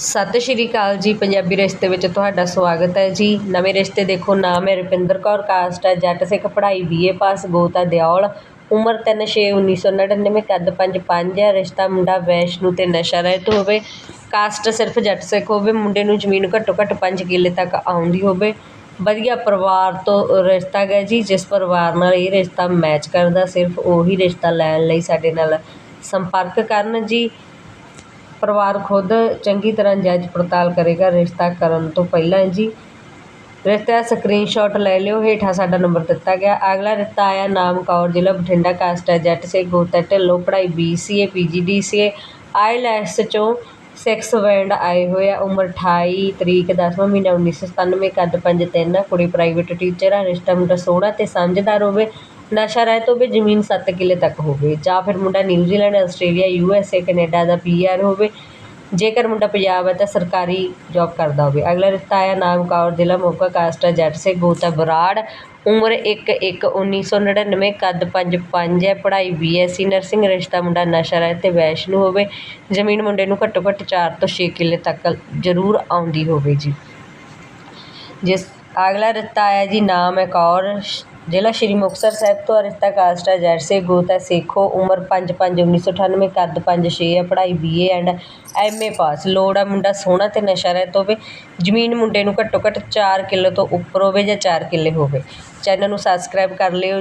ਸਤਿ ਸ਼੍ਰੀ ਅਕਾਲ ਜੀ, ਪੰਜਾਬੀ ਰਿਸ਼ਤੇ ਵਿੱਚ ਤੁਹਾਡਾ ਸਵਾਗਤ ਹੈ ਜੀ। ਨਵੇਂ ਰਿਸ਼ਤੇ ਦੇਖੋ, ਨਾਮ ਹੈ ਰੁਪਿੰਦਰ ਕੌਰ, ਕਾਸਟ ਹੈ ਜੱਟ ਸਿੱਖ ਪੜ੍ਹਾਈ ਬੀਏ ਪਾਸ ਗੋਤਾ ਦਿਓਲ। ਉਮਰ 3 6 1999 ਕੱਦ 5 5 ਹੈ। ਰਿਸ਼ਤਾ ਮੁੰਡਾ ਵੈਸ਼ਨੂ ਤੇ ਨਸ਼ਾ ਰਹਿਤ ਹੋਵੇ। ਕਾਸਟ ਸਿਰਫ ਜੱਟ ਸਿੱਖ ਹੋਵੇ, ਮੁੰਡੇ ਨੂੰ ਜ਼ਮੀਨ ਘੱਟੋ ਘੱਟ 5 ਕਿੱਲੇ ਤੱਕ ਆਉਂਦੀ ਹੋਵੇ। ਵਧੀਆ ਪਰਿਵਾਰ ਤੋਂ ਰਿਸ਼ਤਾ ਗਿਆ ਜੀ, ਜਿਸ ਪਰਿਵਾਰ ਨਾਲ ਇਹ ਰਿਸ਼ਤਾ ਮੈਚ ਕਰਦਾ, ਸਿਰਫ ਉਹੀ ਰਿਸ਼ਤਾ ਲੈਣ ਲਈ ਸਾਡੇ ਨਾਲ ਸੰਪਰਕ ਕਰਨ ਜੀ। ਪਰਿਵਾਰ ਖੁਦ ਚੰਗੀ ਤਰ੍ਹਾਂ ਜਾਂਚ ਪੜਤਾਲ ਕਰੇਗਾ, ਰਿਸ਼ਤਾ ਕਰਨ ਤੋਂ ਪਹਿਲਾਂ ਜੀ। ਰਿਸ਼ਤੇ ਦਾ ਸਕਰੀਨਸ਼ਾਟ ਲੈ ਲਿਓ, ਹੇਠਾਂ ਸਾਡਾ ਨੰਬਰ ਦਿੱਤਾ ਗਿਆ। ਅਗਲਾ ਰਿਸ਼ਤਾ ਆਇਆ ਨਾਮ ਕੌਰ, ਜ਼ਿਲ੍ਹਾ ਬਠਿੰਡਾ, ਕਾਸਟ ਹੈ ਜੱਟ ਸੇ, ਗੋਤਾ ਢਿੱਲੋਂ, ਪੜ੍ਹਾਈ ਬੀਸੀਏ ਪੀਜੀਡੀਸੀਏ ਆਈਲੈਟਸ ਚੋਂ ਸਿਕਸ ਵੈਂਡ ਆਏ ਹੋਏ ਆ, ਉਮਰ 28 ਤਰੀਕ 10ਵਾਂ ਮਹੀਨਾ 1997 ਕੱਦ 5'3 ਕੁੜੀ ਪ੍ਰਾਈਵੇਟ ਟੀਚਰ ਆ, ਰਿਸ਼ਤਾ ਮੁੰਡਾ ਸੋਹਣਾ ਤੇ ਸਮਝਦਾਰ ਹੋਵੇ। ਨਸ਼ਾ ਰਹਿਤ ਹੋਵੇ ਜ਼ਮੀਨ 7 ਕਿੱਲੇ ਤੱਕ ਹੋਵੇ, ਜਾਂ ਫਿਰ ਮੁੰਡਾ New Zealand, Australia, U S A, Canada the PR ਹੋਵੇ, ਜੇਕਰ ਮੁੰਡਾ ਪੰਜਾਬ ਹੈ ਤਾਂ ਸਰਕਾਰੀ ਜੌਬ ਕਰਦਾ ਹੋਵੇ। ਅਗਲਾ ਰਿਸ਼ਤਾ ਆਇਆ ਨਾਮ ਕੌਰ, ਜ਼ਿਲ੍ਹਾ ਮੋਗਾ, ਕਾਸਟਾ ਹੈ ਜੱਟ ਸੇ, ਗੋਤਾ, ਬਰਾੜ। ਉਮਰ 1 1 1999 ਕੱਦ 5 5 ਹੈ, ਪੜ੍ਹਾਈ ਬੀਐਸਸੀ ਨਰਸਿੰਗ, ਰਿਸ਼ਤਾ ਮੁੰਡਾ ਨਸ਼ਾ ਰਹਿਤ ਤੇ ਵੈਸ਼ਨੂ ਹੋਵੇ। ਜ਼ਮੀਨ ਮੁੰਡੇ ਨੂੰ ਘੱਟੋ ਘੱਟ 4 ਤੋਂ 6 ਕਿੱਲੇ ਤੱਕ ਜ਼ਰੂਰ ਆਉਂਦੀ ਹੋਵੇ ਜੀ। ਜਿਸ ਅਗਲਾ ਰਿਸ਼ਤਾ ਆਇਆ ਜੀ, ਨਾਮ ਹੈ ਕੌਰ ਜ਼ਿਲ੍ਹਾ ਸ਼੍ਰੀ ਮੁਕਤਸਰ ਸਾਹਿਬ ਤੋਂ ਰਿਸ਼ਤਾ ਕਾਸਟ ਜੈਰਸੇ ਜੈਸੇ ਗੋਤਾ ਸੇਖੋ, ਉਮਰ 5 5 1998 ਕੱਦ 5 6 ਹੈ, ਪੜ੍ਹਾਈ ਬੀਏ ਐਂਡ ਐਮਏ ਪਾਸ ਲੋੜ ਆ ਮੁੰਡਾ ਸੋਹਣਾ ਤੇ ਨਸ਼ਾ ਰਹਿਤ ਹੋਵੇ, ਜ਼ਮੀਨ ਮੁੰਡੇ ਨੂੰ ਘੱਟੋ ਘੱਟ 4 ਕਿੱਲੇ ਤੋਂ ਉੱਪਰ ਹੋਵੇ ਜਾਂ 4 ਕਿੱਲੇ ਹੋਵੇ। ਚੈਨਲ ਨੂੰ ਸਬਸਕ੍ਰਾਈਬ ਕਰ ਲਿਓ।